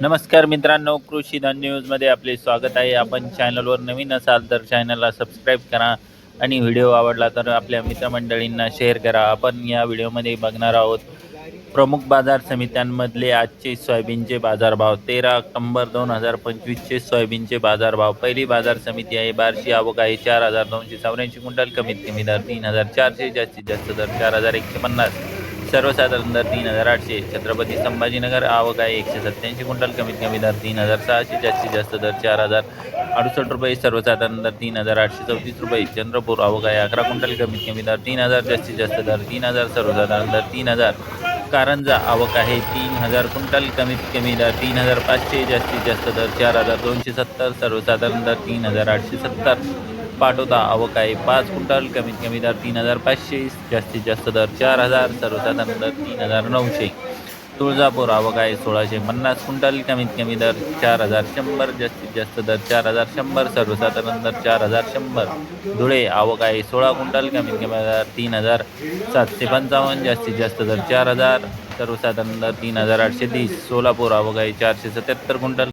नमस्कार मित्रांनो कृषी धन न्यूजमध्ये आपले स्वागत आहे. आपण चॅनलवर नवीन असाल तर चॅनलला सबस्क्राईब करा आणि व्हिडिओ आवडला तर आपल्या मित्रमंडळींना शेअर करा. आपण या व्हिडिओमध्ये बघणार आहोत प्रमुख बाजार समित्यांमधले आजचे सोयाबीनचे बाजारभाव. तेरा ऑक्टोंबर दोन हजार पंचवीसचे सोयाबीनचे बाजारभाव. पहिली बाजार समिती आहे बारशी आवक आहे चार हजार दोनशे चौऱ्याऐंशी क्विंटल. कमीत कमी दर तीन हजार चारशे जास्तीत जास्त दर चार हजार एकशे पन्नास. सर्वसाधारण दर तीन हजार आठशे. छत्रपती संभाजीनगर आवक आहे एकशे सत्त्याऐंशी क्विंटल कमीत कमी दर तीन हजार सहाशे जास्तीत जास्त दर चार हजार अडुसष्ट रुपये सर्वसाधारण दर तीन हजार आठशे चौतीस रुपये. चंद्रपूर आवक आहे अकरा क्विंटल कमीत कमी दर तीन हजार जास्तीत जास्त दर तीन हजार सर्वसाधारण दर तीन हजार. कारंजा आवक आहे तीन हजार क्विंटल कमीत कमी दर तीन हजार पाचशे जास्तीत जास्त दर चार हजार दोनशे सत्तर सर्वसाधारण दर तीन हजार आठशे सत्तर. पाठवता. आवक आहे पाच क्विंटल कमीत कमी दर तीन हजार पाचशे जास्तीत जास्त दर चार हजार सर्वसाधारण दर तीन हजार नऊशे. तुळजापूर आवक आहे सोळाशे पन्नास क्विंटल कमीत कमी दर चार हजार शंभर जास्तीत जास्त दर चार हजार शंभर सर्वसाधारण दर चार हजार शंभर. धुळे आवक आहे सोळा क्विंटल कमीत कमी दर तीन हजार सातशे पंचावन्न जास्तीत जास्त दर चार हजार सर्वसाधारण दर तीन हजार आठशे तीस. सोलापूर आवक आहे चारशे सत्याहत्तर क्विंटल